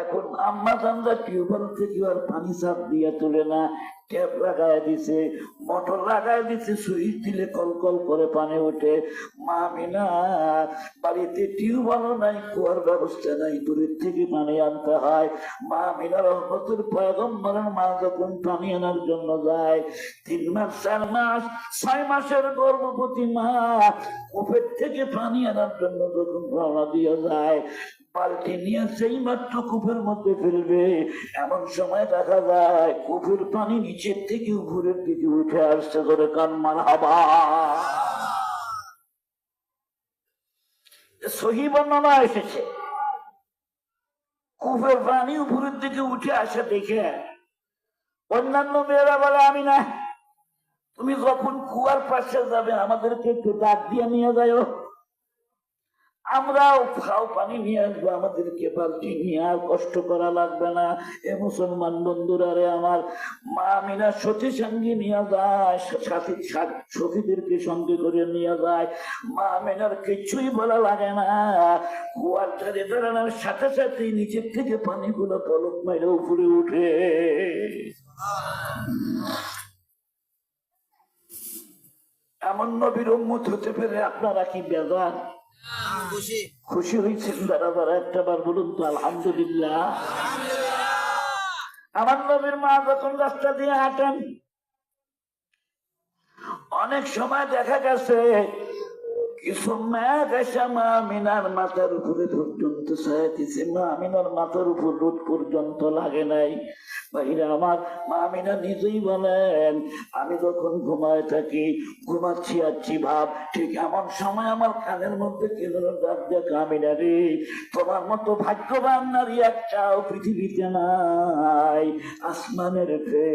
এখন আম্মা জানরা টিউবওয়েল থেকে আর পানি চাপ দিয়ে তোলে না, ট্যাপ লাগায় দিছে, মোটর লাগায় দিছে, সুইচ দিলে কল কল করে পানি ওঠে। মা মিনা, বাড়িতে টিউবওয়েলও নাই, কুয়ার ব্যবস্থা নাই, দূরের থেকে পানি আনতে হয়। মা মিনা রহমতের পয়গম্বরের মা যখন পানি আনার জন্য যায়, তিন মাস, চার মাস, ছয় মাসের গর্ভবতী মা কূপের থেকে পানি আনার জন্য যখন রওনা দিয়ে যায় বালতি নিয়ে মাত্র কূপের মধ্যে ফেলবে, এমন সময় দেখা যায় পানি নিচের থেকে উপরের দিকে উঠে আসছে ধরে কান মার হাবা সহি বর্ণনা এসেছে। কূপের পানি উপরের দিকে উঠে আসে দেখে। অন্যান্য মেয়েরা বলে আমি না তুমি যখন কুয়ার পাশে যাবে, আমাদেরকে একটু ডাক দিয়ে নিয়ে যাও আমরাও খাও পানি নিয়ে আসব, আমাদেরকে বালতি নিয়ে আর কষ্ট করা লাগবে না। এ মুসলমান বন্ধুরা রে আমার, মা মিনা সতী সঙ্গে নিয়ে যায়, সাথী সখীদেরকে সঙ্গে করে নিয়ে যায়। মা মিনার কিছুই বলা লাগে না। কুয়ার ধারে দাঁড়ানোর সাথে সাথে নিচের থেকে পানিগুলো পলক মেরে উপরে উঠে। এমন নবীর উম্মত হতে পেরে আপনারা কি বেজান খুশি। হয়েছেন দাদা দাদা একটা বার বলুন তো আলহামদুলিল্লাহ। আমার নবীর মা যখন রাস্তা দিয়ে হাঁটেন অনেক সময় দেখা গেছে মাথার উপরে মাথার উপর পর্যন্ত লাগে নাই আমার মিনা নিজেই বলেন আমি যখন ঘুমায় থাকি ঘুমাচ্ছি আছি ভাব ঠিক এমন সময় আমার কানের মধ্যে কে ডাক দেখ আমি রে তোমার মতো ভাগ্যবান নারী একটাও পৃথিবীতে নাই আসমানের ফে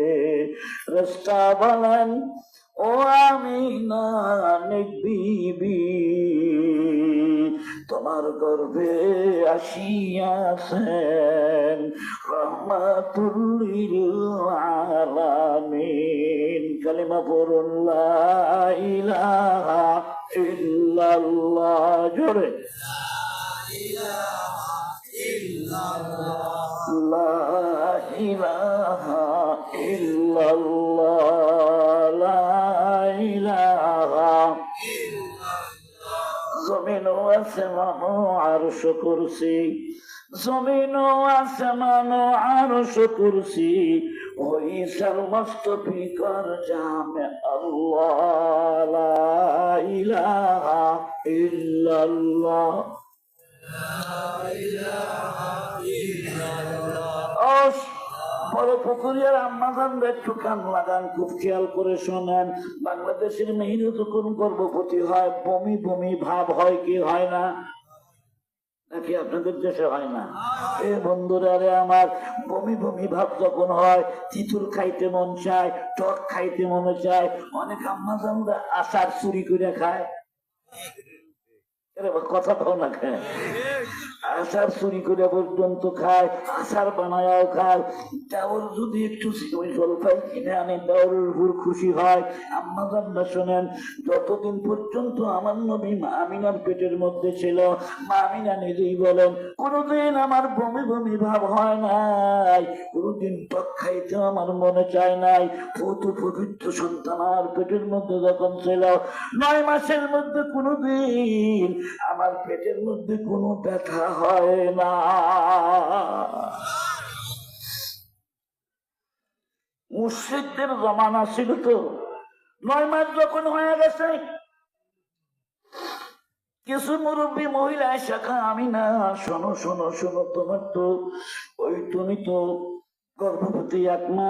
রাস্তা বলেন ও আমি না বিবি, তোমার গর্ভে আসিয়াছেন রহমাতুল্লিল আলামিন। কালিমা পড়ুন, লা ইলাহা ইল্লাল্লাহ, জোরে। লা ইলাহা ইল্লাল্লাহ। জমিন ও আসমানো আরশ কুরসি। জমিন ও আসমানো আরশ কুরসি। ওই জামে আল্লাহ ইল্লাল্লাহ। ও বড় পুকুরিয়ার আম্মাজান একটু কান লাগান খুব খেয়াল করে শোনেন। বাংলাদেশের মেহির যখন গর্ভবতী হয়, বমি বমি ভাব হয় কি হয় না? নাকি আপনাদের দেশে হয় না? এ বন্ধুরা রে আমার বমি বমি ভাব যখন হয় তিতুল খাইতে মন চায়, টক খাইতে মনে চায়, অনেক আম্মাজানরা আচার চুরি করে খায়। কথা কও না খায় আচার চুরি করে পর্যন্ত খায়, আচার বানায়াও খায়। দেওয়ার যদি একটু ওই কিনে আনে দেওয়ার উপর খুশি হয়। আম্মা জানবা শোনেন, যতদিন পর্যন্ত আমার নবী মা আমিনার পেটের মধ্যে ছিল, মা আমিনা নিজেই বলেন, কোনোদিন আমার বমি বমি ভাব হয় নাই, কোনোদিন টক খাইতে আমার মনে চায় নাই। কত পবিত্র সন্তান আমার পেটের মধ্যে যখন ছিল, নয় মাসের মধ্যে কোনোদিন আমার পেটের মধ্যে কোনো ব্যথা হয় না। মুর্শিদদের জমানা ছিল তো, নয় মাস যখন হয়ে গেছে, কিছু মুরব্বী মহিলা শাখা আমি না, শোনো শোনো শোনো, তোমার তো, ওই তুমি তো গর্ভবতী এক মা।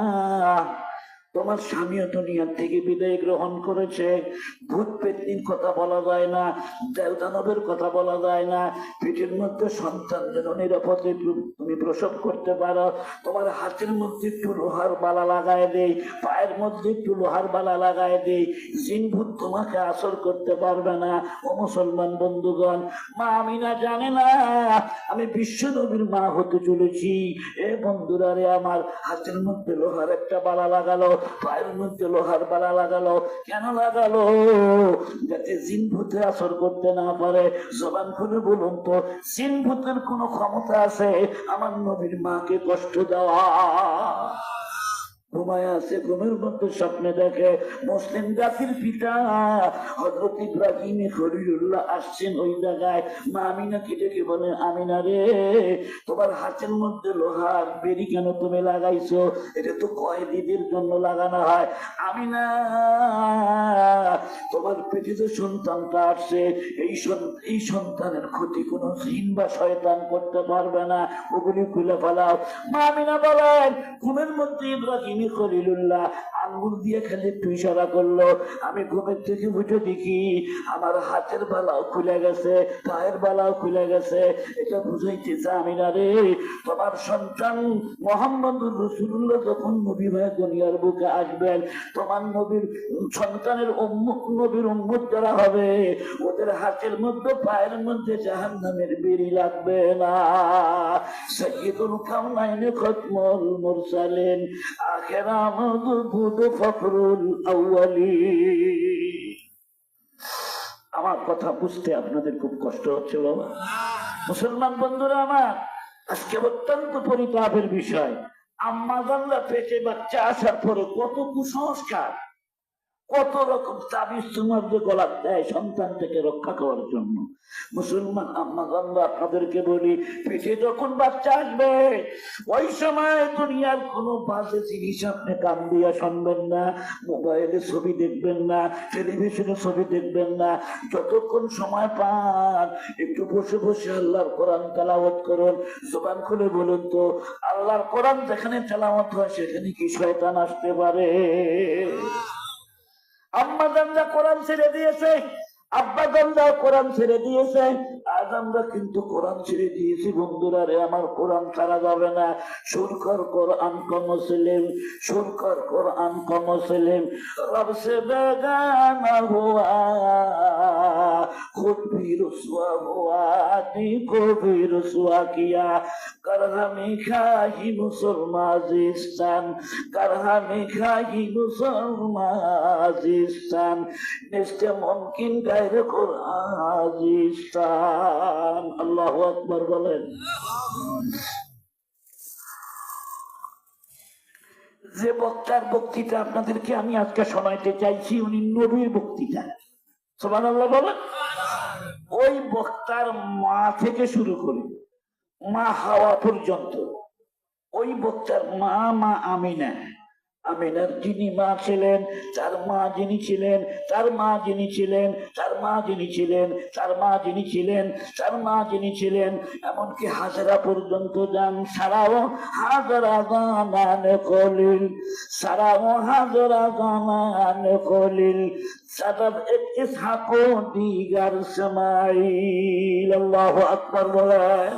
তোমার স্বামীও দুনিয়ার থেকে বিদায় গ্রহণ করেছে। ভূত পেতনির কথা বলা যায় না, দেবদানবের কথা বলা যায় না। পেটের মধ্যে সন্তান যেন নিরাপদে তুমি প্রসব করতে পারো। তোমার হাতের মধ্যে একটু লোহার বালা লাগায় দেই, পায়ের মধ্যে একটু লোহার বালা লাগায় দেই। জিন ভূত তোমাকে আসর করতে পারবে না, ও মুসলমান বন্ধুগণ। মা আমি না জানে না, আমি বিশ্ব নবীর মা হতে চলেছি। এ বন্ধুরা রে আমার, হাতের মধ্যে লোহার একটা বালা লাগালো। পায়ের মধ্যে লোহার বালা লাগালো। কেন লাগালো? যাতে জিন ভূতে আসর করতে না পারে। জবান খুলে বলুন তো, জিন ভূতের কোনো ক্ষমতা আছে? আমার নবীর মাকে কষ্ট দেওয়া। তোমার কেন তুমি লাগাইছো? এটা তো কয়েদিদের জন্য লাগানো হয়। আমিনা, তোমার পেটে যে সন্তানটা আসছে, এই এই সন্তানের ক্ষতি কোনো জিন বা শয়তান করতে পারবে না। ওগুলি খুলে ফেলাও। মা আমিনা বলেন, ঘুমের মধ্যে ইব্রাহিম খলিলুল্লাহ, আঙ্গুল দিয়ে খালি করল। আমি ঘুমের থেকে উঠে দেখি, আমার হাতের বালাও খুলে গেছে, পায়ের বালাও খুলে গেছে। এটা বুঝাইতেছে আমি না রে। তোমার সন্তান রসুল্লাহ যখন নবী ভাই বুকে আসবেন, তোমার নবীর সন্তানের উম্মুখ নবীর উম্মুখ যারা হবে, ওদের হাতের মধ্যে, পায়ের মধ্যে জাহান নামের বেরি লাগবে না। সৈয়দুল কামনাইনে খতমুল মুরসালিন। আখেরা আমার কথা বুঝতে আপনাদের খুব কষ্ট হচ্ছে, বাবা। মুসলমান বন্ধুরা আমার, আজকে অত্যন্ত পরিতাপের বিষয়। আম্মা জানলা পেটে বাচ্চা আসার পরে কত কুসংস্কার। কত রকম তাবিজ তোমার যে গলার দেয় সন্তানটাকে রক্ষা করার জন্য। মুসলমান জানলা আপনাদেরকে বলি, পেটে যখন বাচ্চা আসবে, ওই সময় দুনিয়ার কোনো বাজে জিনিস আপনি কান দিয়া শুনবেন না, মোবাইলে ছবি দেখবেন না, টেলিভিশনে ছবি দেখবেন না। যতক্ষণ সময় পান, একটু বসে বসে আল্লাহর কোরআন তেলাওয়াত করুন। জবান খুলে বলুন তো, আল্লাহর কোরআন যেখানে তেলাওয়াত হয়, সেখানে কি শয়তান আসতে পারে? আম্মা যা কোরআন ছেড়ে দিয়েছে। আব্বা জানজা কোরআন ছেড়ে দিয়েছে আজ আমরা কিন্তু কোরআন ছেড়ে দিয়েছি বন্ধুরা রে আমার কোরআন ছাড়া যাবে না সুরকর কোরআন ক মুসলিম সুরকর কোরআন ক মুসলিম রব সে বেগানা হুয়া खुद भी रुसवा हुआ दी को भी रुसवा किया कर हमें खाही मुसलमाजिस्तान कर हमें खाही मुसलमाजिस्तान निश्चय मुमकिन আল্লাহ আকবর বলেন। যে বক্তার বক্তৃতা আপনাদেরকে আমি আজকে শোনাইতে চাইছি, উনি নবীর বক্তৃতা। সোমান আল্লাহ বলেন। ওই বক্তার মা থেকে শুরু করে মা হাওয়া পর্যন্ত, ওই বক্তার মা মা আমিনা। আমিনার যিনি মা ছিলেন, তার মা যিনি ছিলেন, তার মা যিনি ছিলেন, তার মা যিনি ছিলেন, তার মা যিনি ছিলেন, তার মা যিনি ছিলেন, এমনকি হাজারা পর্যন্ত যান। সারাও হাজারা গানান কলিল সারাও হাজারা গানান কলিল সাদাব ইসহাকো দিগার সমাইল আল্লাহু আকবার বলেন।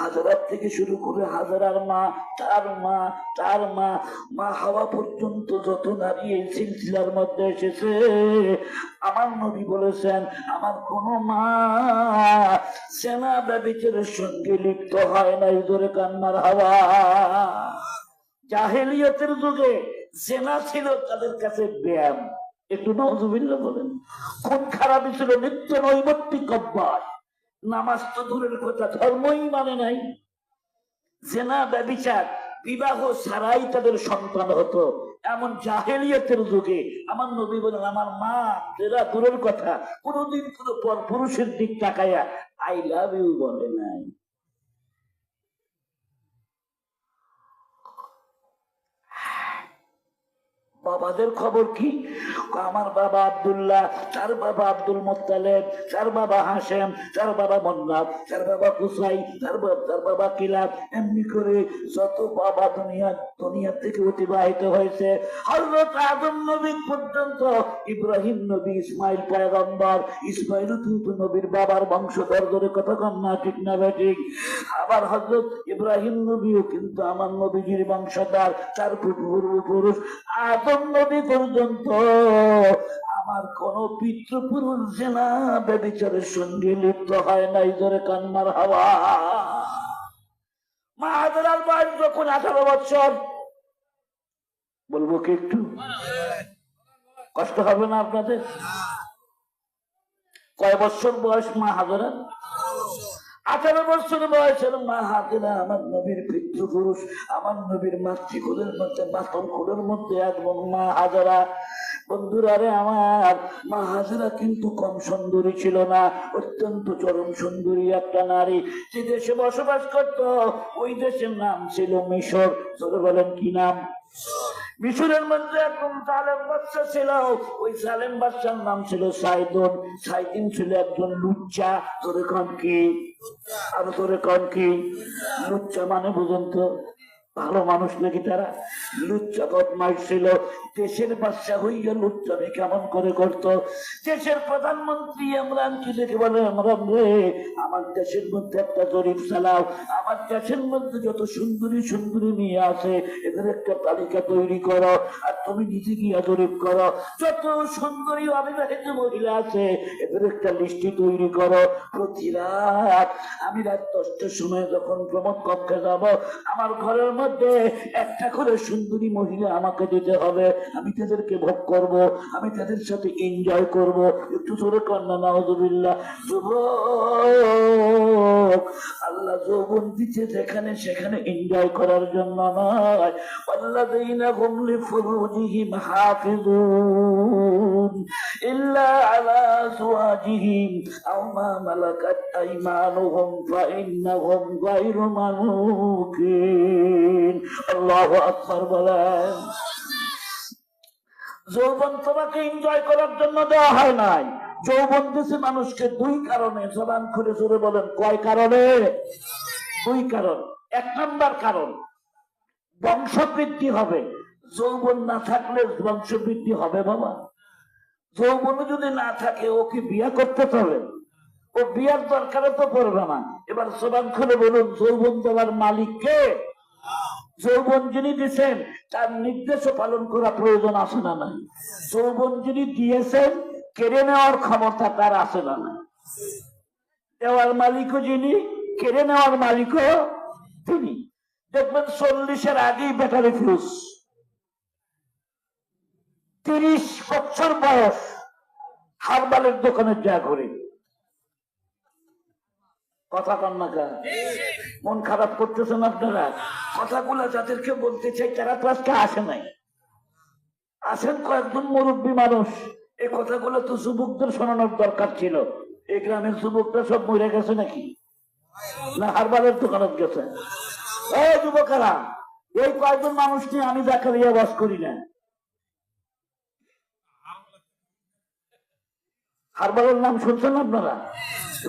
হাজারার থেকে শুরু করে হাজারার মা, তার মা তার মা মা হাওয়া পর্যন্ত যত নারী এই সিলসিলার মধ্যে এসেছে, আমার নবী বলেছেন, আমার কোন মা সেনা ব্যবচারের সঙ্গে লিপ্ত হয় নাই ধরে কান্নার হাওয়া। জাহেলিয়তের যুগে সেনা ছিল তাদের কাছে ব্যায়াম। একটু নজুবিল্লা বলেন কোন খারাপই ছিল, নিত্য নৈবত্তিক অভ্যাস। নামাজ তো দূরের কথা, ধর্মই মানে নাই। জেনা, ব্যবিচার, বিবাহ ছাড়াই তাদের সন্তান হতো। এমন জাহেলিয়তের যুগে আমার নবী বলেন, আমার মা যেটা দূরের কথা, কোনোদিন কোনো পর পুরুষের দিক তাকাইয়া আই লাভ ইউ বলে নাই। বাবাদের খবর কি? আমার বাবা আব্দুল্লাহ তার বাবা আব্দুল মোত্তালেব তার বাবা হাসেম তার বাবা মন্নাফ তার বাবা কুসাই তার তার বাবা কিলাব। এমনি করে যত বাবা দুনিয়া দুনিয়া থেকে অতিবাহিত হয়েছে হজরত আদম নবী পর্যন্ত, ইব্রাহিম নবী, ইসমাইল পয়গম্বর, ইসমাইল কিন্তু নবীর বাবার বংশধর ধরে কথা কম না, ঠিক না ঠিক? আবার হজরত ইব্রাহিম নবীও কিন্তু আমার নবীজির বংশধর তার পূর্বপুরুষ আদম নবী পর্যন্ত আমার কোন পিতৃপুরুষ, জেনা ব্যবিচারের সঙ্গে লিপ্ত হয় নাই ধরে কান্নার হাওয়া। মা হাজারার বয়স যখন আঠারো বছর, বলব কি একটু? কষ্ট হবে না আপনাদের? কয় বছর বয়স মা হাজারা আঠারো বছর বয়সের মা হাজিরা আমার নবীর পিতৃপুরুষ, আমার নবীর মাতৃকুলের মধ্যে বাসন কুলের মধ্যে একজন মা হাজারা। বন্ধুরা রে আমার, মা হাজারা কিন্তু কম সুন্দরী ছিল না, অত্যন্ত চরম সুন্দরী একটা নারী। যে দেশে বসবাস করত, ওই দেশের নাম ছিল মিশর। বলেন কি নাম? মিশরের মধ্যে একজন সালেম বাচ্চা ছিল। ওই সালেম বাচ্চার নাম ছিল সাইদুন। সাইদিন ছিল একজন লুচ্চা। তোরে কন কি? আর তোরে কন কি? লুচ্চা মানে বুঝুন তো। ভালো মানুষ নাকি তারা? লুচ্চা বদমাইশ ছিল। দেশের বাচ্চা হইয়া লুচ্চামি কেমন করে করত? দেশের প্রধানমন্ত্রী ইমরান কি দেখে বলে ইমরান রে, আমার দেশের মধ্যে একটা জরিপ চালাও। আমার দেশের মধ্যে যত সুন্দরী সুন্দরী মেয়ে আছে, এদের একটা তালিকা তৈরি করো আর তুমি নিজে গিয়া জরিপ করো। যত সুন্দরী অবিবাহিত মহিলা আছে, এদের একটা লিস্টি তৈরি করো। প্রতি রাত আমি রাত দশটার সময় যখন প্রমোদ কক্ষে যাব, আমার ঘরের মধ্যে একটা করে সুন্দরী মহিলা আমাকে দিতে হবে। আমি তাদেরকে ভোগ করব, আমি তাদের সাথে এনজয় করব। একটু জোরে আল্লাহ যৌবন দিচ্ছে যেখানে সেখানে এনজয় করার জন্য নয়। আল্লাযীনা হুম লিফুরুজিহিম হাফিজুন ইল্লা আলা আজওয়াজিহিম। আও মালাকাত আইমানুহুম ফাইন্নাহুম গায়রু মালুকিন। আল্লাহু আকবার বলেন। যৌবন তোমাকে এনজয় করার জন্য দেওয়া হয় নাই। যৌবন দিছে মানুষকে দুই কারণে, জবান খুলে জোরে বলেন, কয় কারণে? দুই কারণ। এক নাম্বার কারণ, বংশবৃদ্ধি হবে। যৌবন না থাকলে বংশবৃদ্ধি হবে বাবা। যৌবন যদি না থাকে, ও কি বিয়ে করতে পারবে ও বিয়ার দরকারে তো পড়বে না। এবার জবান খুলে বলুন, যৌবন দেওয়ার মালিক কে? যৌবন যিনি দিচ্ছেন তার নির্দেশও পালন করা প্রয়োজন আছে না নাই? যৌবন যিনি দিয়েছেন, কেড়ে নেওয়ার ক্ষমতা তার আছে না নাই? দেওয়ার মালিকও যিনি, কেড়ে নেওয়ার মালিকও তিনি। দেখবেন চল্লিশের আগেই ব্যাটারি ফিউজ তিরিশ বছর বয়স হারবালের দোকানের যা ঘুরে কথা কন না? মন খারাপ করতেছেন আপনারা? কথাগুলো যাদেরকে বলতে চাই, তারা তো আজকে আসে নাই। আসেন কয়েকজন মুরব্বী মানুষ। এই কথাগুলো তো যুবকদের শোনানোর দরকার ছিল। এই গ্রামের যুবকরা সব মরে গেছে নাকি? না, হারবালের দোকানত গেছে। এই যুবকেরা, এই কয়েকজন মানুষ নিয়ে আমি দেখারিয়া বাস করি না। হারবালের নাম শুনছেন আপনারা?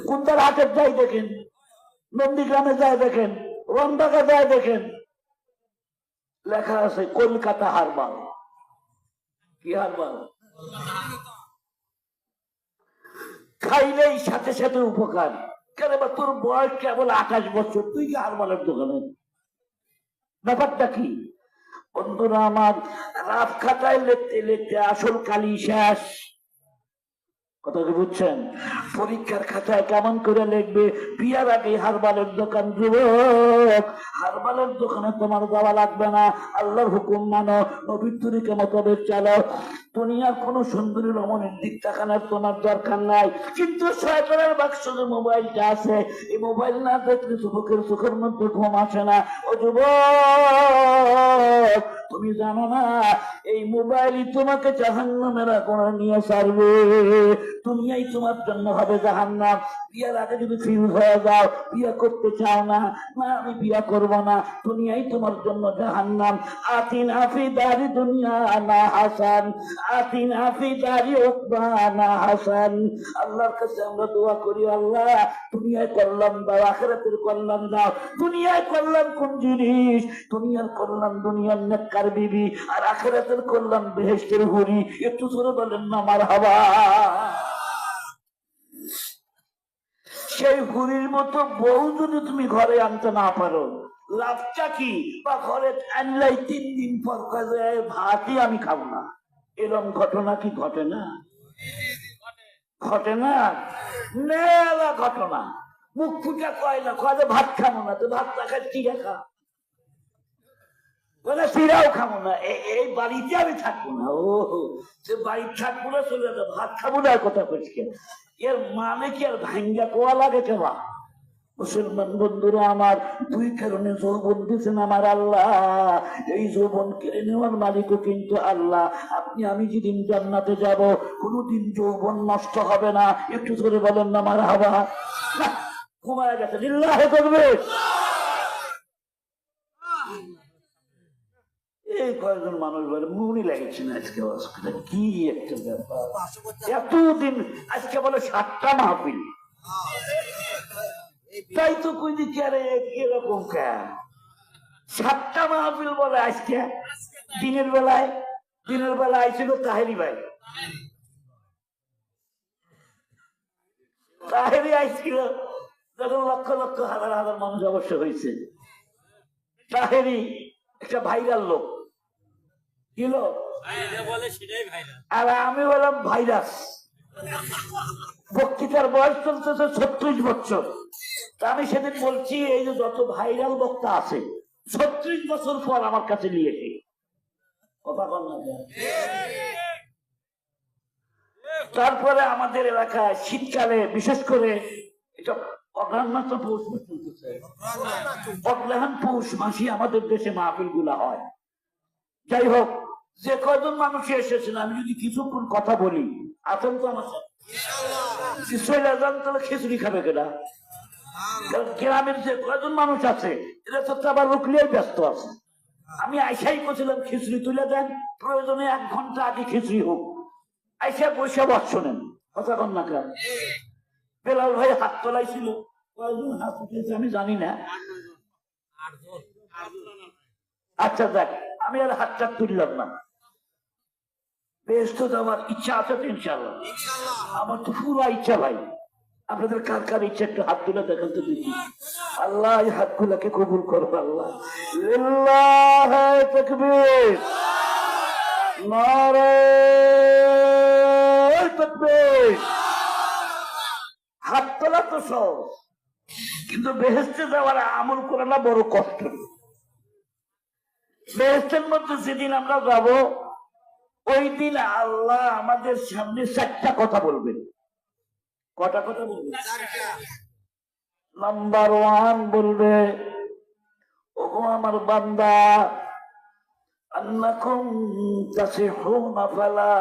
কুন্দার হাটের যাই দেখেন, নন্দীগ্রামে যায় দেখেন রন্দাকে যায় দেখেন, লেখা আছে কলকাতা হারবাল। কি হারবাল? খাইলেই সাথে সাথে উপকার। কেন বা তোর বয়স কেবল আঠাশ বছর, তুই কি হারবালের দোকানে? ব্যাপারটা কি? বন্ধুরা, আমার রাত খাতায় লিখতে লিখতে আসল কালি শেষ। কথা কি বুঝছেন? পরীক্ষার খাতায় কেমন করে লিখবে? বিয়ার আগে হারবালের দোকান যুবক হারবালের দোকানে তোমার যাওয়া লাগবে না। আল্লাহর হুকুম মানো নবীর তরিকে মোতাবেক চালো। দুনিয়ার কোন সুন্দরী রমণের দিক তাকানোর তোমার দরকার নাই। কিন্তু শয়তানের বাক্স যে মোবাইলটা আছে এই মোবাইল না দেখলে যুবকের চোখের মধ্যে ঘুম আসে না। ও যুবক! তুমি জানো না, এই মোবাইলই তোমাকে জাহান্নামের আগুনে নিয়ে ছাড়বে দুনিয়াই তোমার জন্য হবে জাহান্নাম। বিয়ার আগে যদি ফিউজ হয়ে যাও, বিয়ে করতে চাও না না, আমি বিয়ে করব না। দুনিয়াই তোমার জন্য জাহান্নাম। আতিন আফি দুনিয়া না হাসান, আতিন আফি না হাসান। আল্লাহর কাছে আমরা দোয়া করি, আল্লাহ, দুনিয়ায় দাও, আখেরাতের কল্যাণ দাও। দুনিয়ায় কল্যাণ কোন জিনিস? দুনিয়ার কল্যাণ দুনিয়ার নেককার বিবি? আর আখেরাতের কল্যাণ বেহেস্টের হরি, একটু ধরে বলেন না, আমার হাওয়া সেই হুরির মতো বউ যদি তুমি ঘরে আনতে না পারো, লাভটা কি? বা ঘরে আনলাই তিন দিন পর ভাতই আমি খাব না। এরম ঘটনা কি ঘটে না? ঘটে না? মেলা ঘটনা। মুখ ফুটা কয় না, কয় ভাত খাব না, তো ভাত কি খা মানে মুসলমান বন্ধুরা, আমার দুই কারণে যৌবন দিয়েছেন আমার আল্লাহ। এই যৌবন কেড়ে নেওয়ার মালিকও কিন্তু আল্লাহ। আপনি, আমি যেদিন জান্নাতে যাব, কোনোদিন যৌবন নষ্ট হবে না। একটু ধরে বলেন না, আমার হাবা ঘুমায় গেছে, লিল্লাহে করবে এই কয়েকজন মানুষ বলে, মনে না আজকে অসুবিধা কি একটা ব্যাপার। এতদিন, আজকে বলে সাতটা মাহফিল। তাই তো কই দিচ্ছি আরে এরকম কেন? সাতটা মাহফিল বলে আজকে? দিনের বেলায়? দিনের বেলা আইছিল তাহেরি ভাই। তাহেরি আইছিল, যখন লক্ষ লক্ষ হাজার হাজার মানুষ অবশ্য হয়েছে। তাহেরি একটা ভাইরাল লোক। কি আর আমি বললাম ভাইরাস বক্তৃতার বয়স চলতেছে ছত্রিশ বছর। আমি সেদিন বলছি এই যে যত ভাইরাল বক্তা আছে ছত্রিশ বছর পর আমার কাছে নিয়ে এসে। কথা বল তারপরে আমাদের এলাকায় শীতকালে বিশেষ করে এটা অগ্রহণ মাস তো পৌষ চলতেছে। অগ্রহণ পৌষ মাসই আমাদের দেশে মাহফিলগুলা হয়। যাই হোক যে কয়জন মানুষ এসেছেন আমি যদি কিছুক্ষণ কথা বলি আছেন তো আমার সাথে? খিচুড়ি খাবে কেনা গ্রামের যে কয়জন মানুষ আছে এরা তো আবার রুকলিয়াই ব্যস্ত আছে। আমি আইসাই করছিলাম খিচুড়ি তুলে দেন প্রয়োজনে এক ঘণ্টা আগে খিচুড়ি হোক। আইসা বসে বস শোনেন কথা কন না কেন? বেলাল ভাই হাত তোলাইছিল। কয়জন হাত উঠেছে আমি জানি না। আচ্ছা দেখ আমি আর হাতটা তুললাম না। বেশ তো আমার ইচ্ছা আছে তো ইনশাল্লাহ আমার তো পুরো ইচ্ছা ভাই। আপনাদের কার কার ইচ্ছা একটু হাত তুলে দেখেন তো দেখি। আল্লাহ এই হাতগুলাকে কবুল করো আল্লাহ। তাকবীর। তাকবীর। হাত তোলা তো সহজ। কিন্তু বেহেস্তে যাওয়ার আমল করে না বড় কষ্ট। বেহেস্তের মধ্যে যেদিন আমরা যাব ওই দিন আল্লাহ আমাদের সামনে চারটা কথা বলবেন কটা কথা বলবেন নাম্বার ওয়ান বলবে, ওগো আমার বান্দা, আন্নাকুম তাসিহুনা ফালা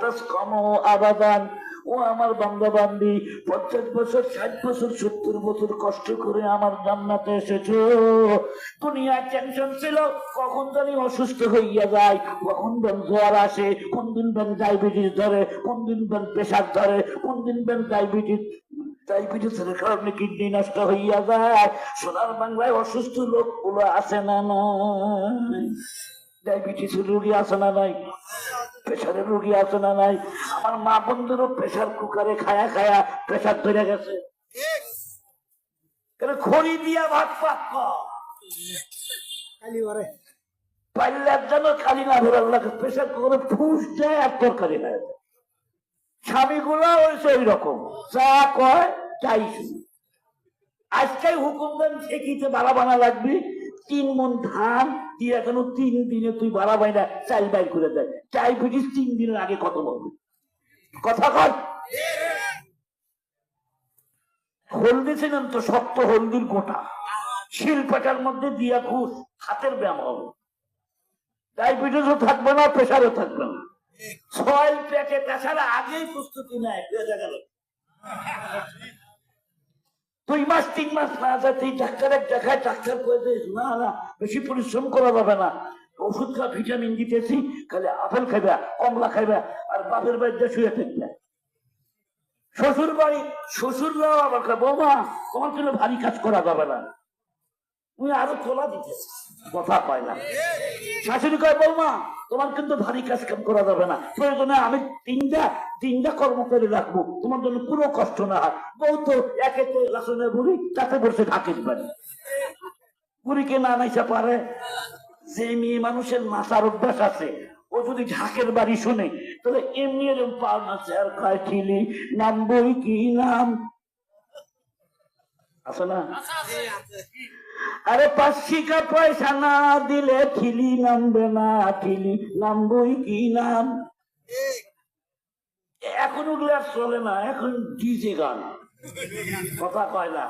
তাসকামু আবাদান। ও আমার বান্দা বান্দি পঞ্চাশ বছর, ষাট বছর, সত্তর বছর কষ্ট করে আমার জান্নাতে এসেছ। দুনিয়ার টেনশন ছিল, কখন জানি অসুস্থ হইয়া যায়। কখন বেন জ্বর আসে, কোন দিন বেন ডায়াবেটিস ধরে, কোন দিন বেন প্রেশার ধরে, কোন দিন বেন ডায়াবেটিস ডায়াবেটিসের কারণে কিডনি নষ্ট হইয়া যায়। সোনার বাংলায় অসুস্থ লোকগুলো আছে না নাই? ডায়াবেটিস রোগী আছে না নাই? প্রেশারের রোগী আছে না নাই? আমার মা বন্ধুরও প্রেশার কুকারে খায়া খায়া প্রেশার ধরে গেছে। খড়ি দিয়া ভাত পাক পাইলে যেন খালি না ধরে আল্লাহকে প্রেশার কুকারে ফুস আর তরকারি গুলা হয়েছে ওই রকম যা কয় তাই শুনি। আজকে হুকুম দেন ঠেকিতে বাড়া বানা লাগবি? তিন মন ধান দিয়ে এখন তিন দিনে তুই বাড়া বাইনা চাল বাইর করে দেয়। চাই বুঝিস তিন দিনের আগে কত বলবি কথা কর। হলদি ছিলেন তো শক্ত হলদির গোটা। শিলপাটার মধ্যে দিয়া ঘুষ, হাতের ব্যায়াম হবে। ডায়াবেটিসও থাকবে না, প্রেশারও থাকবে না। ছয় প্যাকেট, তাছাড়া আগেই প্রস্তুতি নেয় বেজা গেল। দুই মাস, তিন মাস না যায়, তুই ডাক্তারের দেখায় ডাক্তার করে দিস। না না, বেশি পরিশ্রম করা যাবে না। ওষুধ খা, ভিটামিন দিতেছি খালি আপেল খাইবা, কমলা খাইবা, আর বাপের বাড়িতে শুয়ে থাকবে। শ্বশুর বাড়ি শ্বশুররাও আবার বৌমা, তোমার জন্য ভারী কাজ করা যাবে না। তুমি আরও তোলা দিতে। কথা পায় না। শাশুড়ি কয়, বৌমা তোমার কিন্তু ভারী কাজ কাম করা যাবে না। প্রয়োজনে আমি তিনটা তিনটা কর্ম করে রাখব। তোমার জন্য কোনো কষ্ট না হয়। বউ তো একে তো লাসনের বুড়ি, তাতে বসে ঢাকিস বাড়ি। বুড়িকে না নাইসা পারে। যে মেয়ে মানুষের নাচার অভ্যাস আছে, ও যদি ঢাকের বাড়ি শোনে, তাহলে এমনি এরকম পা নাচে আর কয় ঠিলি নাম বই কি নাম? আছে না? আরে পাঁচশিকা পয়সা না দিলে ঠিলি নামবে না ঠিলি নামবই কি নাম? এখন ওগুলো আর চলে না, এখন ডিজে গান। কথা কয় না।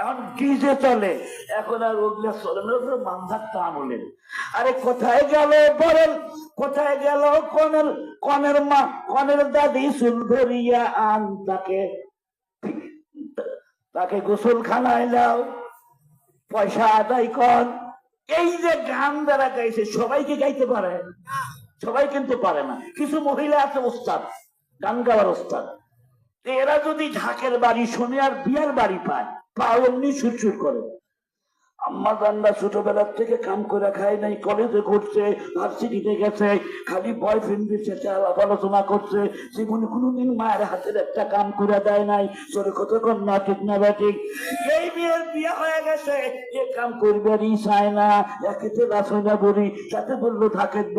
এখন ডিজে চলে, এখন আর ওগুলো চলে না, ওগুলো মান্ধার আমলের আরে কোথায় গেল বলেন কোথায় গেল কনের কনের মা, কনের দাদি চুল ধরিয়া আন তাকে। তাকে গোসল খানায় দাও। পয়সা আদায় কর। এই যে গান যারা গাইছে, সবাইকে গাইতে পারে। সবাই কিন্তু পারে না। কিছু মহিলা আছে, ওস্তাদ। গান গাওয়ার ওস্তাদ। এরা যদি ঢাকের বাড়ি শোনে আর বিয়ার বাড়ি পায়, পা এমনি সুরসুর করে। আম্মা ছোটবেলার থেকে কাম করে খায় নাই কলেজে ভার্সিটিতে গেছে, খালি আলোচনা করছে, জীবনে কোনোদিন মায়ের হাতের একটা কাম করে দেয় নাই। না, ঠিক না ব্যাটিক? এই বিয়ে হয়ে গেছে কাম করবারই চায় না, একেতে বলি, তাতে বলল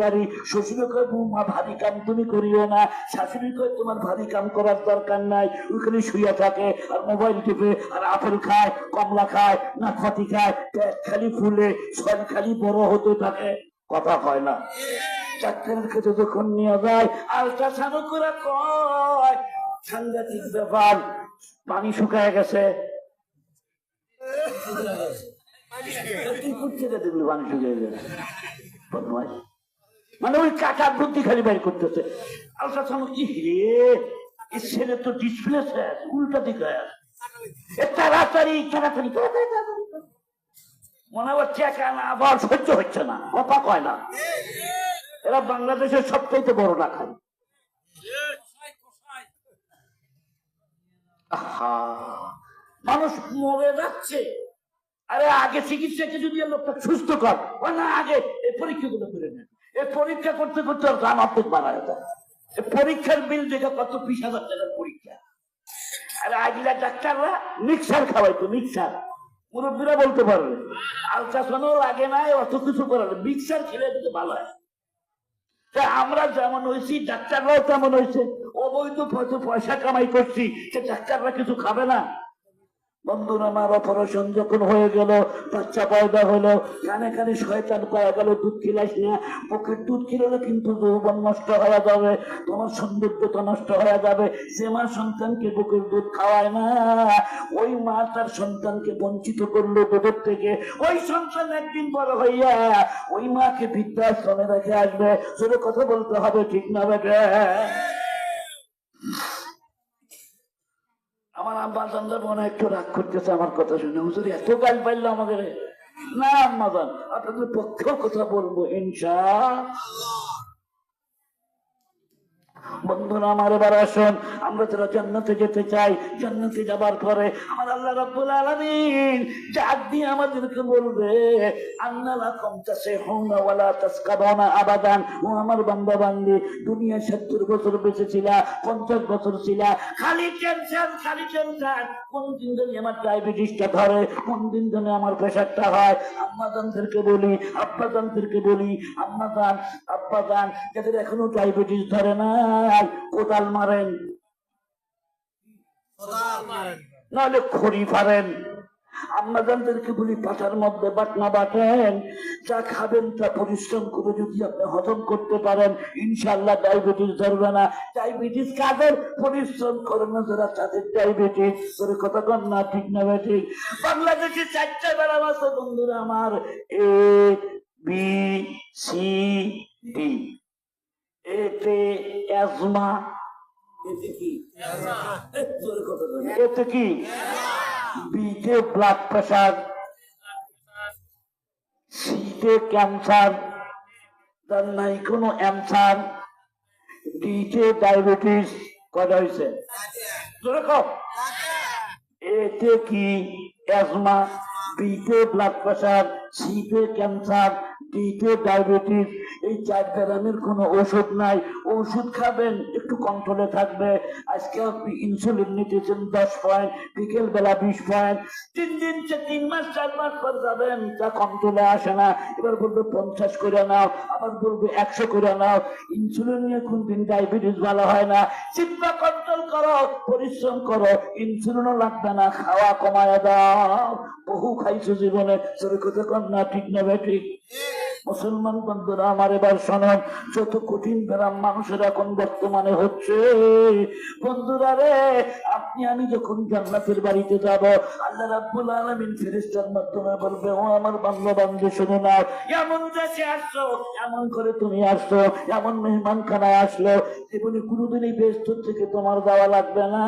বাড়ি। শ্বশুর কয়, বৌমা, ভারী কাম তুমি করিও না। শাশুড়ি কয়, তোমার ভারী কাম করার দরকার নাই, ওইখানে শুয়ে থাকে, আর মোবাইল টিপে, আর আপেল খায়, কমলা খায় না খতি খায় পেট খালি ফুলে শরীর খালি বড় হতে থাকে। কথা কয় না। যখন নিয়ে যায় আলট্রাসাউন্ড করে কয়। সাংঘাতিক ব্যাপার। পানি শুকায় গেছে। মানে ওই কাটার বুদ্ধি খালি বের করতেছে। আলট্রাসাউন্ড কি রে? ছেলে তো ডিসপ্লে উল্টা দিকে তাড়াতাড়ি, তাড়াতাড়ি। মনে হচ্ছে কেন আবার সহ্য হচ্ছে না। কয় না। এরা বাংলাদেশের সবচাইতে বড় ডাকাই মানুষ মরে যাচ্ছে। আরে আগে চিকিৎসাকে যদি লোকটা সুস্থ কর না, আগে এই পরীক্ষাগুলো করে নেন এই পরীক্ষা করতে করতে ওর দাম অর্ধেক বাড়ায় যায় পরীক্ষার বিল দেখে কত বিশ হাজার টাকার পরীক্ষা। আরে আগিলা ডাক্তাররা মিক্সার খাওয়াইতো, মিক্সার। মুরব্বীরা বলতে পারবে আলট্রাসাউন্ড লাগে না অত কিছু করার মিক্সার খেলে দিতে ভালো হয়। আমরা যেমন হয়েছি, ডাক্তাররাও তেমন হয়েছে। অবৈধ পয়সা কামাই করছি, সে ডাক্তাররা কিছু খাবে না। বন্ধুর হয়ে পয়দা হলো, কানে দুধ দুধ কিন্তু নষ্ট হয়ে যাবে, তোমার নষ্ট হয়ে যাবে। মা সন্তানকে দুধ খাওয়ায় না, ওই মা তার সন্তানকে বঞ্চিত করল দুধের থেকে। ওই সন্তান একদিন বড় হইয়া, ওই মাকে বৃদ্ধাশ্রমে রেখে আসবে। শুধু কথা বলতে হবে, ঠিক না বেটে? আমার মনে একটু রাগ করতেছে আমার কথা শুনে। হুজুর, এত গাল পাইলো আমাদের। না, আম্মা জান আপনাদের পক্ষেও কথা বলব, ইনশা বন্ধুরা আমার এবার আসুন। আমরা যারা জান্নাতে যেতে চাই, জান্নাতে যাবার পরে আমার আল্লাহ রাব্বুল আলামিন ডাক দিয়ে আমাদেরকে বলবে আন্নালা কমতাসে হুনা ওয়ালা তাসকাবানা আবাদান। ও আমার বান্দা বান্দি দুনিয়া 70 বছর বেঁচে ছিলা 50 বছর ছিলা, খালি টেনশন খালি টেনশন। কোন দিন জানি আমার ডায়াবেটিসটা ধরে কোন দিন জানি আমার প্রেশারটা হয়। আম্মা জানদেরকে বলি আব্বা জানদেরকে বলি আম্মা জান আব্বা জান যাদের এখনও ডায়াবেটিস ধরে না কোদাল মারেন। নাহলে খড়ি ফারেন আমরা আম্মাজানদেরকে বলি পাটার মধ্যে বাটনা বাটেন। যা খাবেন তা পরিশ্রম করে যদি আপনি হজম করতে পারেন ইনশাল্লাহ ডায়াবেটিস ধরবে না। ডায়াবেটিস কাদের? পরিশ্রম করে না যারা তাদের ডায়াবেটিস। করে কথা কন না ঠিক না ঠিক? বাংলাদেশে চারটা বেড়া আছে বন্ধুরা আমার এ বি সি ডি। এতে অ্যাজমা এতে কি? এতে কি? বিতে ব্লাড প্রেশার সিতে ক্যান্সার তার নাই কোনো অ্যান্সার ডিতে ডায়াবেটিস কটা হয়েছে এতে কি? অ্যাজমা বিতে ব্লাড প্রেশার সিতে ক্যান্সার ডায়াবেটিস এই চার ব্যায়ামের কোনো ওষুধ নাই, ওষুধ খাবেন, একটু কন্ট্রোলে থাকবে। আজকে আপনি ইনসুলিন নিতেছেন দশ পয়েন্ট বিকেল বেলা বিশ পয়েন্ট তিন দিন তিন মাস, চার মাস পর যাবেন কন্ট্রোলে আসে না। এবার বলবে পঞ্চাশ করে নাও, আবার বলবে একশো করে নাও। ইনসুলিন নিয়ে কোনদিন ডায়াবেটিস ভালো হয় না। চিন্তা কন্ট্রোল করো, পরিশ্রম করো ইনসুলিনও লাগবে না, খাওয়া কমায় দাও। বহু খাইছো জীবনে তোর কথা না ঠিক না ঠিক। মুসলমান বন্ধুরা, আমার এবার শোনেন, যত কঠিন ব্যারাম মানুষের এখন বর্তমানে হচ্ছে। বন্ধুরা রে, আপনি, আমি যখন জান্নাতের বাড়িতে যাব, আল্লাহ রাব্বুল আলামিন ফেরেশতার মাধ্যমে বলবে, ও আমার বাংলা বান্ধব শুনে নাও, এমন দেশে আসছো, এমন করে তুমি আসছো, এমন মেহমান খানায় আসলো জীবনে কোনোদিন এই বেস্ত থেকে তোমার দেওয়া লাগবে না।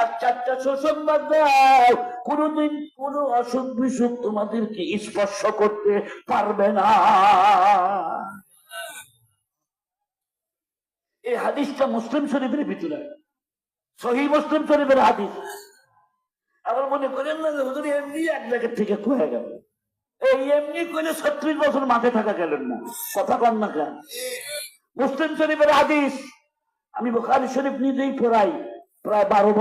আর চারটা সুসংবাদ দাও কোনোদিন কোনো অসুখ বিসুখ তোমাদেরকে স্পর্শ করতে পারবে না। এই হাদিসটা মুসলিম শরীফের ভিতরে। সহি মুসলিম শরীফের হাদিস। আবার মনে করেন না যে হুজুর, এমনি এক জায়গা থেকে খুঁয়ে গেল। এই এমনি করে ছত্রিশ বছর মাঠে থাকা গেলেন না। কথা কন না কেন? মুসলিম শরীফের হাদিস আমি বোখারি শরীফ নিজেই পড়াই, প্রায় বারো বছর